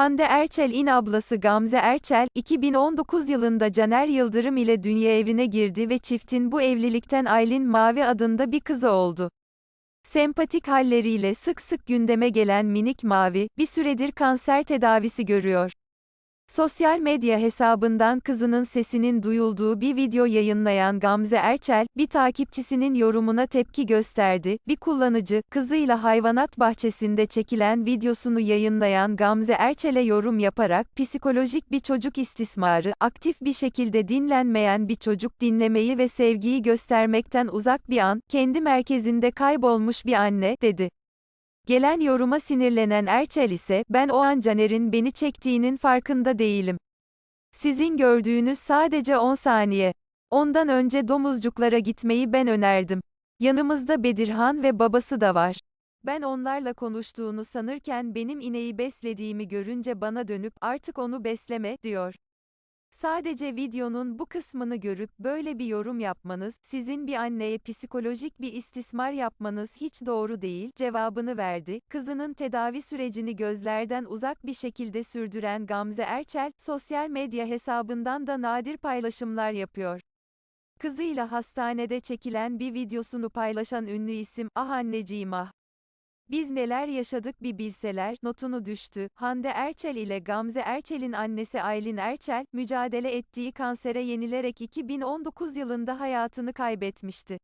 Hande Erçel'in ablası Gamze Erçel, 2019 yılında Caner Yıldırım ile dünya evine girdi ve çiftin bu evlilikten Aylin Mavi adında bir kızı oldu. Sempatik halleriyle sık sık gündeme gelen minik Mavi, bir süredir kanser tedavisi görüyor. Sosyal medya hesabından kızının sesinin duyulduğu bir video yayınlayan Gamze Erçel, bir takipçisinin yorumuna tepki gösterdi. Bir kullanıcı, kızıyla hayvanat bahçesinde çekilen videosunu yayınlayan Gamze Erçel'e yorum yaparak, psikolojik bir çocuk istismarı, aktif bir şekilde dinlenmeyen bir çocuk dinlemeyi ve sevgiyi göstermekten uzak bir an, kendi merkezinde kaybolmuş bir anne, dedi. Gelen yoruma sinirlenen Erçel ise, ben o an Caner'in beni çektiğinin farkında değilim. Sizin gördüğünüz sadece 10 saniye. Ondan önce domuzcuklara gitmeyi ben önerdim. Yanımızda Bedirhan ve babası da var. Ben onlarla konuştuğunu sanırken benim ineği beslediğimi görünce bana dönüp artık onu besleme diyor. Sadece videonun bu kısmını görüp böyle bir yorum yapmanız, sizin bir anneye psikolojik bir istismar yapmanız hiç doğru değil, cevabını verdi. Kızının tedavi sürecini gözlerden uzak bir şekilde sürdüren Gamze Erçel, sosyal medya hesabından da nadir paylaşımlar yapıyor. Kızıyla hastanede çekilen bir videosunu paylaşan ünlü isim, ah anneciğim ah. Biz neler yaşadık bir bilseler, notunu düştü. Hande Erçel ile Gamze Erçel'in annesi Aylin Erçel, mücadele ettiği kansere yenilerek 2019 yılında hayatını kaybetmişti.